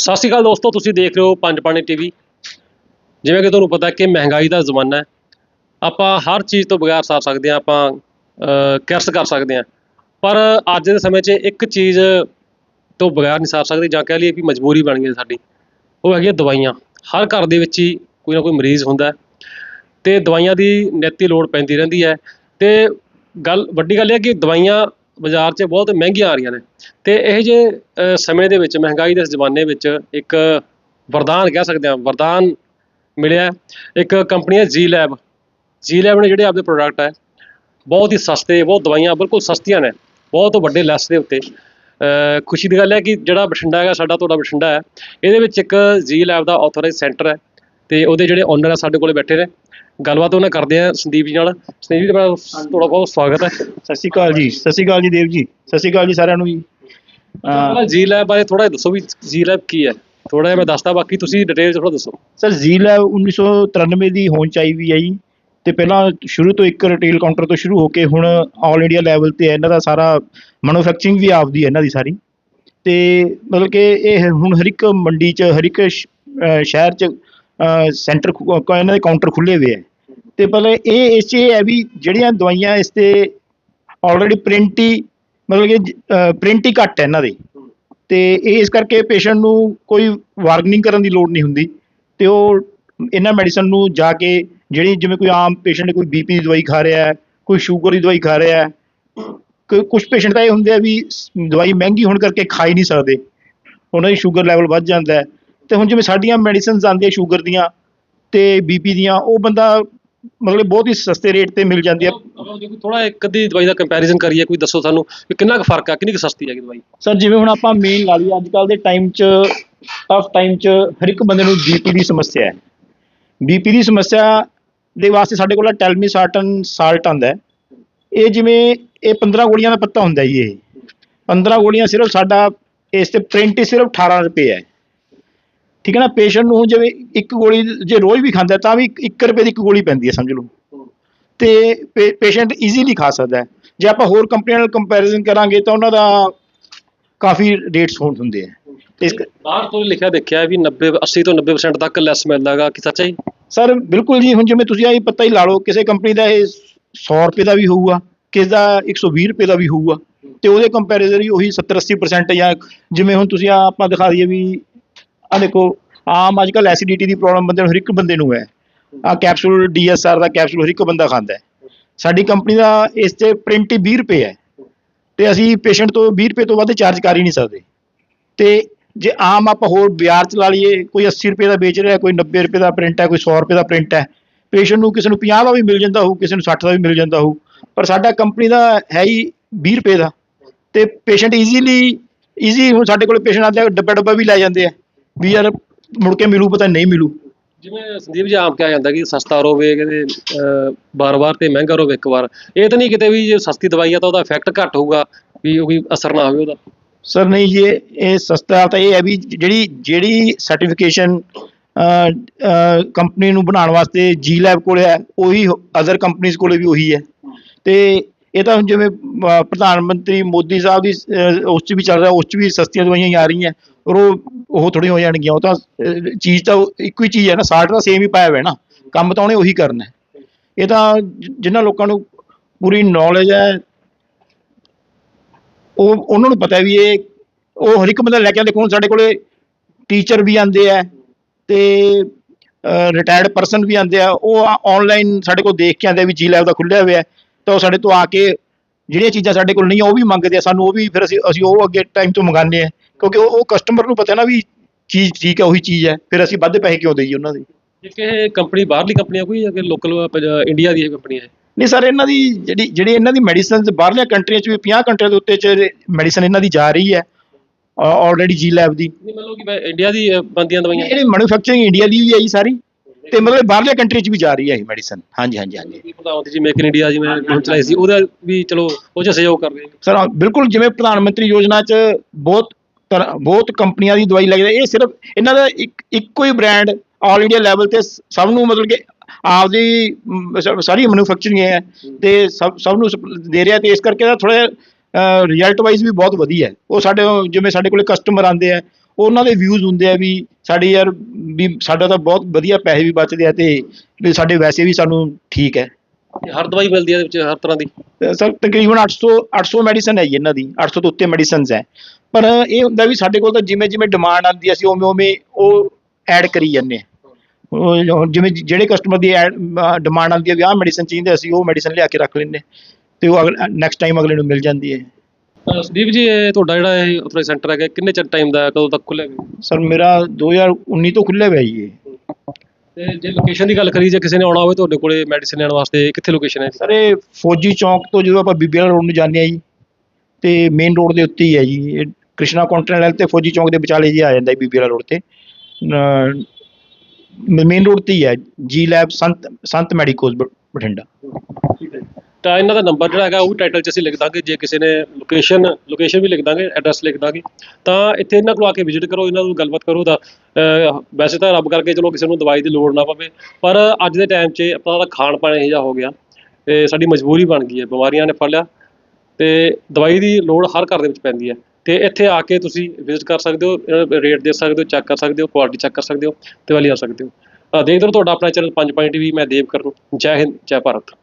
ਸਤਿ ਸ਼੍ਰੀ ਅਕਾਲ ਦੋਸਤੋ ਤੁਸੀਂ ਦੇਖ ਰਹੇ ਹੋ ਪੰਜ ਪਾਣੀ ਟੀਵੀ। ਜਿਵੇਂ ਕਿ ਤੁਹਾਨੂੰ ਪਤਾ ਕਿ ਮਹਿੰਗਾਈ ਦਾ ਜ਼ਮਾਨਾ ਹੈ। ਆਪਾਂ ਹਰ ਚੀਜ਼ ਤੋਂ ਬਗੈਰ ਸਾਰ ਸਕਦੇ ਹਾਂ ਆਪਾਂ ਅਹ, ਕਿਰਸ ਕਰ ਸਕਦੇ ਹਾਂ। ਪਰ ਅੱਜ ਦੇ ਸਮੇਂ 'ਚ ਇੱਕ ਚੀਜ਼ ਤੋਂ ਬਗੈਰ ਨਹੀਂ ਸਾਰ ਸਕਦੇ ਜਾਂ ਕਹਿ ਲਈਏ ਵੀ ਮਜਬੂਰੀ ਬਣ ਗਈ ਸਾਡੀ। ਉਹ ਹੈਗੀ ਹੈ ਦਵਾਈਆਂ। ਹਰ ਘਰ ਦੇ ਵਿੱਚ ਹੀ ਕੋਈ ਨਾ ਕੋਈ ਮਰੀਜ਼ ਹੁੰਦਾ ਹੈ। ਤੇ ਦਵਾਈਆਂ ਦੀ ਨਿੱਤੀ ਲੋੜ ਪੈਂਦੀ ਰਹਿੰਦੀ ਹੈ। ਤੇ ਗੱਲ ਵੱਡੀ ਗੱਲ ਇਹ ਹੈ ਕਿ ਦਵਾਈਆਂ ਬਾਜ਼ਾਰ 'ਚ ਬਹੁਤ ਮਹਿੰਗੀਆਂ ਆ ਰਹੀਆਂ ਨੇ। ਤੇ ਇਹ ਜੇ ਸਮੇਂ ਦੇ ਵਿੱਚ, ਮਹਿੰਗਾਈ ਦੇ ਜ਼ਮਾਨੇ ਵਿੱਚ ਇੱਕ ਵਰਦਾਨ ਕਹਿ ਸਕਦੇ ਹਾਂ, ਵਰਦਾਨ ਮਿਲਿਆ ਇੱਕ ਕੰਪਨੀ ਹੈ ਜੀ ਲੈਬ ਜੀ ਲੈਬ ਨੇ ਜਿਹੜੇ ਆਪਦੇ ਪ੍ਰੋਡਕਟ ਹੈ, ਬਹੁਤ ਹੀ ਸਸਤੇ, ਬਹੁਤ ਦਵਾਈਆਂ ਬਿਲਕੁਲ ਸਸਤੀਆਂ ਨੇ, ਬਹੁਤ ਵੱਡੇ ਲੈਸ ਦੇ ਉੱਤੇ। ਖੁਸ਼ੀ ਦੀ ਗੱਲ ਹੈ ਕਿ ਜਿਹੜਾ ਬਠਿੰਡਾ ਹੈਗਾ, ਸਾਡਾ ਤੁਹਾਡਾ ਬਠਿੰਡਾ ਹੈ। ਇਹਦੇ ਵਿੱਚ ਇੱਕ ਜੀ ਲੈਬ ਦਾ ਆਥੋਰਾਈਜ਼ ਸੈਂਟਰ ਹੈ ਤੇ ਉਹਦੇ ਜਿਹੜੇ ਓਨਰ ਹੈ ਸਾਡੇ ਕੋਲੇ ਬੈਠੇ ਨੇ। ਗੱਲਬਾਤ ਉਹਨਾਂ ਕਰਦੇ ਆ ਸੰਦੀਪ ਜੀ ਨਾਲ। ਸੰਦੀਪ ਜੀ ਦਾ ਤੁਹਾਡਾ ਬਹੁਤ ਸਵਾਗਤ ਹੈ। ਸਤਿ ਸ਼੍ਰੀ ਅਕਾਲ ਜੀ ਸਤਿ ਸ਼੍ਰੀ ਅਕਾਲ ਜੀ ਦੇਵ ਜੀ ਸਤਿ ਸ਼੍ਰੀ ਅਕਾਲ ਜੀ ਸਾਰਿਆਂ ਨੂੰ ਜੀ। ਪਹਿਲਾਂ ਜੀ ਲੈਬ ਬਾਰੇ ਥੋੜਾ ਦੱਸੋ ਵੀ ਜੀ ਲੈਬ ਕੀ ਹੈ। ਥੋੜਾ ਜਿਹਾ ਮੈਂ ਦੱਸਦਾ ਬਾਕੀ ਤੁਸੀਂ ਡਿਟੇਲ ਥੋੜਾ ਦੱਸੋ। ਸਰ ਜੀ ਲੈਬ 1993 ਦੀ ਹੋਂਦ ਚ ਆਈ ਵੀ ਹੈ ਜੀ। ਤੇ ਪਹਿਲਾਂ ਸ਼ੁਰੂ ਤੋਂ ਇੱਕ ਰਿਟੇਲ ਕਾਊਂਟਰ ਤੋਂ ਸ਼ੁਰੂ ਹੋ ਕੇ ਹੁਣ ਆਲ ਇੰਡੀਆ ਲੈਵਲ ਤੇ ਹੈ। ਇਹਨਾਂ ਦਾ ਸਾਰਾ ਮੈਨੂਫੈਕਚਰਿੰਗ ਵੀ ਆਪਦੀ ਹੈ ਇਹਨਾਂ ਦੀ ਸਾਰੀ। ਤੇ ਮਤਲਬ ਕਿ ਇਹ ਹੁਣ ਹਰ ਇੱਕ ਮੰਡੀ ਚ ਹਰ ਇੱਕ ਸ਼- ਅਹ ਸ਼ਹਿਰ ਚ ਸੈਂਟਰ ਇਹਨਾਂ ਦੇ ਕਾਊਂਟਰ ਖੁੱਲੇ ਹੋਏ ਹੈ। ਤੇ ਪਹਿਲੇ ਇਹ ਇਸ ਚ ਇਹ ਹੈ ਵੀ ਜਿਹੜੀਆਂ ਦਵਾਈਆਂ ਇਸ ਤੇ ਆਲਰੇਡੀ ਪ੍ਰਿੰਟ ਹੀ, ਮਤਲਬ ਕਿ ਪ੍ਰਿੰਟ ਹੀ ਘੱਟ ਹੈ ਇਹਨਾਂ ਦੇ। ਤੇ ਇਹ ਇਸ ਕਰਕੇ ਪੇਸ਼ੈਂਟ ਨੂੰ ਕੋਈ ਵਾਰਨਿੰਗ ਕਰਨ ਦੀ ਲੋੜ ਨਹੀਂ ਹੁੰਦੀ। ਤੇ ਉਹ ਇਹਨਾਂ ਮੈਡੀਸਨ ਨੂੰ ਜਾ ਕੇ ਜਿਹੜੀ ਜਿਵੇਂ ਕੋਈ ਆਮ ਪੇਸ਼ੈਂਟ ਕੋਈ ਬੀਪੀ ਦੀ ਦਵਾਈ ਖਾ ਰਿਹਾ ਹੈ, ਕੋਈ ਸ਼ੂਗਰ ਦੀ ਦਵਾਈ ਖਾ ਰਿਹਾ ਹੈ ਕੁਝ ਪੇਸ਼ੈਂਟ ਤਾਂ ਇਹ ਹੁੰਦੇ ਆ ਵੀ ਦਵਾਈ ਮਹਿੰਗੀ ਹੋਣ ਕਰਕੇ ਖਾ ਹੀ ਨਹੀਂ ਸਕਦੇ। ਉਹਨਾਂ ਦੀ ਸ਼ੂਗਰ ਲੈਵਲ ਵੱਧ ਜਾਂਦਾ ਹੈ। ਤੇ ਹੁਣ ਜਿਵੇਂ ਸਾਡੀਆਂ ਮੈਡੀਸਿਨਸ ਆਉਂਦੀਆਂ ਸ਼ੂਗਰ ਦੀਆਂ ਤੇ ਬੀਪੀ ਦੀਆਂ, ਉਹ ਬੰਦਾ ਮਤਲਬ ਬਹੁਤ ਹੀ ਸਸਤੇ ਰੇਟ ਤੇ ਮਿਲ ਜਾਂਦੀ ਹੈ। ਥੋੜਾ ਇੱਕ ਅੱਧੀ ਦਵਾਈ ਦਾ ਕੰਪੈਰੀਜ਼ਨ ਕਰੀਏ ਕੋਈ ਦੱਸੋ ਸਾਨੂੰ ਵੀ ਕਿੰਨਾ ਕੁ ਫ਼ਰਕ ਆ ਕਿੰਨੀ ਕੁ ਸਸਤੀ ਹੈਗੀ ਦਵਾਈ? ਸਰ ਜਿਵੇਂ ਹੁਣ ਆਪਾਂ ਮੇਨ ਲਾ ਲਈਏ ਅੱਜ ਕੱਲ ਦੇ ਟਾਈਮ 'ਚ ਟਫ ਟਾਈਮ 'ਚ ਹਰ ਇੱਕ ਬੰਦੇ ਨੂੰ ਬੀਪੀ ਦੀ ਸਮੱਸਿਆ ਹੈ। ਬੀਪੀ ਦੀ ਸਮੱਸਿਆ ਦੇ ਵਾਸਤੇ ਸਾਡੇ ਕੋਲ ਟੈਲਮੀਸਾਰਟਨ ਸਾਲਟ ਆਉਂਦਾ ਹੈ। ਇਹ ਜਿਵੇਂ ਇਹ 15 ਗੋਲੀਆਂ ਦਾ ਪੱਤਾ ਹੁੰਦਾ ਜੀ ਇਹ। 15 ਗੋਲੀਆਂ ਸਿਰਫ ਸਾਡਾ ਇਸ ਤੇ ਪ੍ਰਿੰਟ ਹੀ ਸਿਰਫ 18 ਰੁਪਏ ਹੈ। ਠੀਕ ਹੈ ਨਾ ਪੇਸ਼ੈਂਟ ਨੂੰ ਜਿਵੇਂ ਇੱਕ ਗੋਲੀ ਜੇ ਰੋਜ਼ ਵੀ ਖਾਂਦਾ ਤਾਂ ਵੀ 1 ਰੁਪਏ ਦੀ ਇੱਕ ਗੋਲੀ ਪੈਂਦੀ ਹੈ ਸਮਝ ਲਓ। ਤੇ ਪੇਸ਼ੈਂਟ ਈਜ਼ੀਲੀ ਖਾ ਸਕਦਾ ਹੈ। ਜੇ ਆਪਾਂ ਹੋਰ ਕੰਪਨੀਆਂ ਨਾਲ ਕੰਪੈਰੀਜ਼ਨ ਕਰਾਂਗੇ ਤਾਂ ਉਹਨਾਂ ਦਾ ਕਾਫੀ ਰੇਟਸ ਹੋਣ ਹੁੰਦੇ ਆ ਇਸ ਬਾਹਰ ਤੋਂ ਲਿਖਿਆ ਦੇਖਿਆ ਵੀ 90 80 ਤੋਂ 90% ਤੱਕ ਲੈਸ ਮਿਲਦਾ ਹੈਗਾ ਕਿ ਸੱਚਾ ਹੀ ਸਰ ਬਿਲਕੁਲ ਜੀ ਹੁਣ ਜਿਵੇਂ ਤੁਸੀਂ ਆਹੀ ਪਤਾ ਹੀ ਲਾ ਲਓ ਕਿਸੇ ਕੰਪਨੀ ਦਾ ਇਹ 100 ਰੁਪਏ ਦਾ ਵੀ ਹੋਊਗਾ ਕਿਸੇ ਦਾ 120 ਰੁਪਏ ਦਾ ਵੀ ਹੋਊਗਾ ਤੇ ਉਹਦੇ ਕੰਪੈਰੀਜ਼ਨ ਹੀ ਉਹੀ 70 80% ਜਾਂ ਜਿਵੇਂ ਹੁਣ ਤੁਸੀਂ ਆਪਾਂ ਦਿਖਾ ਦਈਏ ਵੀ ਆ ਦੇਖੋ, ਆਮ ਅੱਜ ਕੱਲ ਐਸਿਡਿਟੀ ਦੀ ਪ੍ਰੋਬਲਮ ਬੰਦੇ ਨੂੰ ਹਰ ਇੱਕ ਬੰਦੇ ਨੂੰ ਹੈ। ਆ ਕੈਪਸੂਲ ਡੀਐਸਆਰ ਦਾ ਕੈਪਸੂਲ ਹਰ ਇੱਕ ਬੰਦਾ ਖਾਂਦਾ ਹੈ। ਸਾਡੀ ਕੰਪਨੀ ਦਾ ਇਸ ਤੇ ਪ੍ਰਿੰਟ ਹੀ 20 ਰੁਪਏ ਹੈ। ਤੇ ਅਸੀਂ ਪੇਸ਼ੈਂਟ ਤੋਂ 20 ਰੁਪਏ ਤੋਂ ਵੱਧ ਚਾਰਜ ਕਰ ਹੀ ਨਹੀਂ ਸਕਦੇ। ਤੇ ਜੇ ਆਮ ਆਪਾਂ ਹੋਰ ਬਾਜ਼ਾਰ ਚ ਲਾ ਲਈਏ, ਕੋਈ 80 ਰੁਪਏ ਦਾ ਵੇਚ ਰਿਹਾ, ਕੋਈ 90 ਰੁਪਏ ਦਾ ਪ੍ਰਿੰਟ ਹੈ, ਕੋਈ 100 ਰੁਪਏ ਦਾ ਪ੍ਰਿੰਟ ਹੈ ਪੇਸ਼ੈਂਟ ਨੂੰ ਕਿਸੇ ਨੂੰ 50 ਦਾ ਵੀ ਮਿਲ ਜਾਂਦਾ ਹੋਊ, ਕਿਸੇ ਨੂੰ 60 ਦਾ ਵੀ ਮਿਲ ਜਾਂਦਾ ਹੋਊ, ਪਰ ਸਾਡਾ ਕੰਪਨੀ ਦਾ ਹੈ ਹੀ 20 ਰੁਪਏ ਦਾ। ਤੇ ਪੇਸ਼ੈਂਟ ਈਜ਼ੀਲੀ ਈਜ਼ੀ ਹੁਣ ਸਾਡੇ ਕੋਲ ਪੇਸ਼ੈਂਟ ਆਉਂਦੇ ਆ ਡੱਬਾ ਡੱਬਾ ਵੀ ਲੈ ਜਾਂਦੇ ਆ। ਵੀ ਯਾਰ ਮੁੜ ਕੇ ਮਿਲੂ ਪਤਾ ਨਹੀਂ ਮਿਲੂ। ਜਿਵੇਂ ਸੰਦੀਪ ਜੀ ਆਮ ਕਿਹਾ ਜਾਂਦਾ ਕਿ ਸਸਤਾ ਰੋਵੇ ਕਿਤੇ ਬਾਰ-ਬਾਰ ਤੇ ਮਹਿੰਗਾ ਰੋਵੇ ਇੱਕ ਵਾਰ। ਇਹ ਤਾਂ ਨਹੀਂ ਕਿਤੇ ਵੀ ਜੇ ਸਸਤੀ ਦਵਾਈ ਆ ਤਾਂ ਉਹਦਾ ਇਫੈਕਟ ਘੱਟ ਹੋਊਗਾ ਵੀ ਉਹ ਕੋਈ ਅਸਰ ਨਾ ਹੋਵੇ ਉਹਦਾ। ਸਰ ਨਹੀਂ ਜੀ ਇਹ ਇਹ ਸਸਤਾ ਤਾਂ ਇਹ ਹੈ ਵੀ ਜਿਹੜੀ ਜਿਹੜੀ ਸਰਟੀਫਿਕੇਸ਼ਨ ਕੰਪਨੀ ਨੂੰ ਬਣਾਉਣ ਵਾਸਤੇ ਜੀ ਲੈਬ ਕੋਲ ਹੈ ਉਹੀ ਅਦਰ ਕੰਪਨੀਆਂ ਕੋਲੇ ਵੀ ਉਹੀ ਹੈ। ਤੇ ਇਹ ਤਾਂ ਜਿਵੇਂ ਪ੍ਰਧਾਨ ਮੰਤਰੀ ਮੋਦੀ ਸਾਹਿਬ ਦੀ ਉਸ 'ਚ ਵੀ ਚੱਲ ਰਿਹਾ, ਉਸ 'ਚ ਵੀ ਸਸਤੀਆਂ ਦਵਾਈਆਂ ਹੀ ਆ ਰਹੀਆਂ, ਔਰ ਉਹ ਉਹ ਥੋੜੀ ਹੋ ਜਾਣਗੀਆਂ, ਉਹ ਤਾਂ ਚੀਜ਼ ਤਾਂ ਇੱਕੋ ਹੀ ਚੀਜ਼ ਹੈ ਨਾ ਸਾਲਟ ਤਾਂ ਸੇਮ ਹੀ ਪਾਇਆ ਹੋਇਆ ਨਾ, ਕੰਮ ਤਾਂ ਉਹਨੇ ਉਹੀ ਕਰਨਾ ਇਹ ਤਾਂ ਜਿ- ਜਿਨ੍ਹਾਂ ਲੋਕਾਂ ਨੂੰ ਪੂਰੀ ਨੌਲੇਜ ਹੈ, ਉਹ, ਉਹਨਾਂ ਨੂੰ ਪਤਾ ਵੀ ਇਹ, ਉਹ ਹਰ ਇੱਕ ਬੰਦਾ ਲੈ ਕੇ ਆਉਂਦੇ, ਦੇਖੋ ਸਾਡੇ ਕੋਲੇ ਟੀਚਰ ਵੀ ਆਉਂਦੇ ਆ, ਤੇ ਰਿਟਾਇਰਡ ਪਰਸਨ ਵੀ ਆਉਂਦੇ ਆ, ਉਹ ਆਨਲਾਈਨ ਸਾਡੇ ਕੋਲ ਦੇਖ ਕੇ ਆਉਂਦੇ ਆ ਵੀ ਜੀ ਲੈਬ ਦਾ ਖੁੱਲਿਆ ਹੋਇਆ ਤਾਂ ਉਹ ਸਾਡੇ ਤੋਂ ਆ ਕੇ ਜਿਹੜੀਆਂ ਚੀਜ਼ਾਂ ਸਾਡੇ ਕੋਲ ਨਹੀਂ ਆ ਉਹ ਵੀ ਮੰਗਦੇ ਆ ਸਾਨੂੰ ਉਹ ਵੀ ਫਿਰ ਅਸੀਂ ਅਸੀਂ ਉਹ ਅੱਗੇ ਟਾਈਮ ਤੋਂ ਮੰਗਾਉਂਦੇ ਆ। ਕਿਉਂਕਿ ਉਹ ਉਹ ਕਸਟਮਰ ਨੂੰ ਪਤਾ ਨਾ ਵੀ ਚੀਜ਼ ਠੀਕ ਹੈ ਉਹੀ ਚੀਜ਼ ਹੈ ਫਿਰ ਅਸੀਂ ਵੱਧ ਪੈਸੇ ਕਿਉਂ ਦੇਈਏ ਉਹਨਾਂ ਦੇ? ਇਹ ਕੰਪਨੀ ਬਾਹਰਲੀ ਕੰਪਨੀ ਆ ਕੋਈ ਜਾਂ ਕਿ ਲੋਕਲ ਇੰਡੀਆ ਦੀ ਇਹ ਕੰਪਨੀ ਹੈ ਨਹੀਂ ਸਰ ਇਹਨਾਂ ਦੀ ਜਿਹੜੀ ਜਿਹੜੀ ਇਹਨਾਂ ਦੀ ਮੈਡੀਸਿਨਸ ਬਾਹਰਲੀਆਂ ਕੰਟਰੀਆਂ 'ਚ ਵੀ 50 ਕੰਟਰੀਆਂ ਦੇ ਉੱਤੇ 'ਚ ਮੈਡੀਸਨ ਇਹਨਾਂ ਦੀ ਜਾ ਰਹੀ ਹੈ ਆਲਰੇਡੀ ਜੀ ਲੈਬ ਦੀ। ਨਹੀਂ ਮਤਲਬ ਕਿ ਇੰਡੀਆ ਦੀ ਅਹ, ਬਣਦੀਆਂ ਦਵਾਈਆਂ? ਇਹ ਮੈਨੂਫੈਕਚਰਿੰਗ ਇੰਡੀਆ ਦੀ ਵੀ ਹੈ ਜੀ ਸਾਰੀ। ਤੇ ਮਤਲਬ ਬਾਹਰਲੇ ਕੰਟਰੀ 'ਚ ਵੀ ਜਾ ਰਹੀ ਹੈ ਇਹ ਮੈਡੀਸਨ ਹਾਂਜੀ ਹਾਂਜੀ ਹਾਂਜੀ। ਪ੍ਰਧਾਨ ਜੀ ਮੇਕ ਇਨ ਇੰਡੀਆ ਜਿਵੇਂ ਮੁਹਿੰਮ ਚਲਾਈ ਸੀ ਉਹਦਾ ਵੀ ਚਲੋ ਉਹ 'ਚ ਸਹਿਯੋਗ ਕਰ ਰਹੇ ਨੇ। ਸਰ ਹਾਂ, ਬਿਲਕੁਲ ਜਿਵੇਂ ਪ੍ਰਧਾਨ ਮੰਤਰੀ ਯੋਜਨਾ 'ਚ ਬਹੁਤ ਤਰ੍ਹਾਂ ਬਹੁਤ ਕੰਪਨੀਆਂ ਦੀ ਦਵਾਈ ਲੱਗਦੀ ਹੈ। ਇਹ ਸਿਰਫ ਇਹਨਾਂ ਦਾ ਇੱਕ ਇੱਕੋ ਹੀ ਬ੍ਰਾਂਡ ਆਲ ਇੰਡੀਆ ਲੈਵਲ ਤੇ ਸ- ਸਭ ਨੂੰ ਮਤਲਬ ਕਿ ਆਪਦੀ ਮ, ਸ- ਸਾਰੀ ਮੈਨੂਫੈਕਚਰਿੰਗ ਹੈ ਤੇ ਸਭ ਸਭ ਨੂੰ ਸਪ- ਦੇ ਰਿਹਾ ਤੇ ਇਸ ਕਰਕੇ ਦਾ ਥੋੜਾ ਰਿਜ਼ਲਟ ਵਾਈਜ਼ ਵੀ ਬਹੁਤ ਵਧੀਆ ਹੈ। ਉਹ ਸਾਡੇ ਜਿਵੇਂ ਸਾਡੇ ਕੋਲੇ ਕਸਟਮਰ ਆਉਂਦੇ ਆ ਉਹਨਾਂ ਦੇ ਵਿਊਜ਼ ਹੁੰਦੇ ਆ ਵੀ ਸਾਡੀ ਯਾਰ ਵੀ ਸਾਡਾ ਤਾਂ ਬਹੁਤ ਵਧੀਆ ਪੈਸੇ ਵੀ ਬਚਦੇ ਆ ਤੇ ਵੀ ਸਾਡੇ ਵੈਸੇ ਵੀ ਸਾਨੂੰ ਠੀਕ ਹੈ। ਹਰ ਦਵਾਈ ਮਿਲਦੀ ਹੈ ਇਹਦੇ ਵਿੱਚ ਹਰ ਤਰ੍ਹਾਂ ਦੀ? ਸਰ ਤਕਰੀਬਨ 800 800 ਮੈਡੀਸਨ ਹੈ ਜੀ ਇਹਨਾਂ ਦੀ 800 ਤੋਂ ਉੱਤੇ ਮੈਡੀਸਨਸ ਹੈ। ਪਰ ਇਹ ਹੁੰਦਾ ਵੀ ਸਾਡੇ ਕੋਲ ਤਾਂ ਜਿਵੇਂ ਜਿਵੇਂ ਡਿਮਾਂਡ ਆਉਂਦੀ ਹੈ ਅਸੀਂ ਉਵੇਂ ਉਵੇਂ ਉਹ ਐਡ ਕਰੀ ਜਾਂਦੇ ਜੋ- ਜਿਵੇਂ ਜਿਹੜੇ ਕਸਟਮਰ ਦੀ ਡਿਮਾਂਡ ਆਉਂਦੀ ਹੈ ਵੀ ਆਹ ਮੈਡੀਸਨ ਚਾਹੀਦੀ ਅਸੀਂ ਉਹ ਮੈਡੀਸਨ ਲਿਆ ਕੇ ਰੱਖ ਲੈਂਦੇ ਤੇ ਉਹ ਨੈਕਸਟ ਟਾਈਮ ਅਗਲੇ ਨੂੰ ਮਿਲ ਜਾਂਦੀ ਹੈ। ਸੰਦੀਪ ਜੀ ਇਹ ਤੁਹਾਡਾ ਜਿਹੜਾ ਇਹ ਆਪਣਾ ਸੈਂਟਰ ਹੈਗਾ ਕਿੰਨੇ ਚਿਰ ਟਾਈਮ ਦਾ ਹੈ? ਕਦੋਂ ਤੱਕ ਖੁੱਲ੍ਹੇਗਾ ਸਰ ਮੇਰਾ 2019 ਤੋਂ ਖੁੱਲ੍ਹਿਆ ਹੋਇਆ ਜੀ ਇਹ। ਤੇ ਜੇ ਲੋਕੇਸ਼ਨ ਦੀ ਗੱਲ ਕਰੀ ਜੇ ਕਿਸੇ ਨੇ ਆਉਣਾ ਹੋਵੇ ਤੁਹਾਡੇ ਕੋਲੇ ਮੈਡੀਸਿਨ ਲੈਣ ਵਾਸਤੇ ਕਿੱਥੇ ਲੋਕੇਸ਼ਨ ਹੈ ਸਰ ਇਹ ਫੌਜੀ ਚੌਂਕ ਤੋਂ ਜਦੋਂ ਆਪਾਂ ਬੀਬੀਆਰ ਰੋਡ ਨੂੰ ਜਾਂਦੇ ਆ ਜੀ ਤੇ ਮੇਨ ਰੋਡ ਦੇ ਉੱਤੇ ਹੀ ਹੈ ਜੀ। ਇਹ ਕ੍ਰਿਸ਼ਨਾ ਕੰਟੀਨੈਂਟਲ ਤੇ ਫੌਜੀ ਚੌਂਕ ਦੇ ਵਿਚਾਲੇ ਜੀ ਆ ਜਾਂਦਾ ਬੀਬੀਆਰ ਰੋਡ ਤੇ। ਮੇਨ ਰੋਡ ਤੇ ਹੀ ਹੈ ਜੀ ਲੈਬ ਸੰਤ ਸੰਤ ਮੈਡੀਕੋਜ਼ ਬ- ਬਠਿੰਡਾ ਤਾਂ ਇਹਨਾਂ ਦਾ ਨੰਬਰ ਜਿਹੜਾ ਹੈਗਾ ਉਹ ਵੀ ਟਾਈਟਲ 'ਚ ਅਸੀਂ ਲਿਖ ਦਾਂਗੇ, ਜੇ ਕਿਸੇ ਨੇ ਲੋਕੇਸ਼ਨ ਲੋਕੇਸ਼ਨ ਵੀ ਲਿਖ ਦਾਂਗੇ ਐਡਰੈਸ ਲਿਖ ਦਾਂਗੇ, ਤਾਂ ਇੱਥੇ ਇਹਨਾਂ ਕੋਲ ਆ ਕੇ ਵਿਜ਼ਿਟ ਕਰੋ, ਇਹਨਾਂ ਨੂੰ ਗੱਲਬਾਤ ਕਰੋ ਤਾਂ ਵੈਸੇ ਤਾਂ ਰੱਬ ਕਰਕੇ ਚਲੋ ਕਿਸੇ ਨੂੰ ਦਵਾਈ ਦੀ ਲੋੜ ਨਾ ਪਵੇ, ਪਰ ਅੱਜ ਦੇ ਟਾਈਮ 'ਚ ਆਪਣਾ ਦਾ ਖਾਣ ਪਾਣ ਇਹੋ ਜਿਹਾ ਹੋ ਗਿਆ ਤੇ ਸਾਡੀ ਮਜਬੂਰੀ ਬਣ ਗਈ ਹੈ, ਬਿਮਾਰੀਆਂ ਨੇ ਫੜ ਲਿਆ ਤੇ ਦਵਾਈ ਦੀ ਲੋੜ ਹਰ ਘਰ ਦੇ ਵਿੱਚ ਪੈਂਦੀ ਹੈ। ਤੇ ਇੱਥੇ ਆ ਕੇ ਤੁਸੀਂ ਵਿਜ਼ਿਟ ਕਰ ਸਕਦੇ ਹੋ ਰੇਟ ਦੇ ਸਕਦੇ ਹੋ ਚੈੱਕ ਕਰ ਸਕਦੇ ਹੋ ਕੁਆਲਿਟੀ ਚੈੱਕ ਕਰ ਸਕਦੇ ਹੋ ਤੇ ਵਾਲੀ ਆ ਸਕਦੇ ਹੋ। ਅਹ ਦੇਖਦੇ ਰਹੋ ਤੁਹਾਡਾ ਆਪਣਾ ਚੈਨਲ ਪੰਜ ਪੁਆਇੰਟ ਟੀਵੀ ਮੈਂ ਦੇਵ ਕਰਨ, ਜੈ ਹਿੰਦ, ਜੈ ਭਾਰਤ।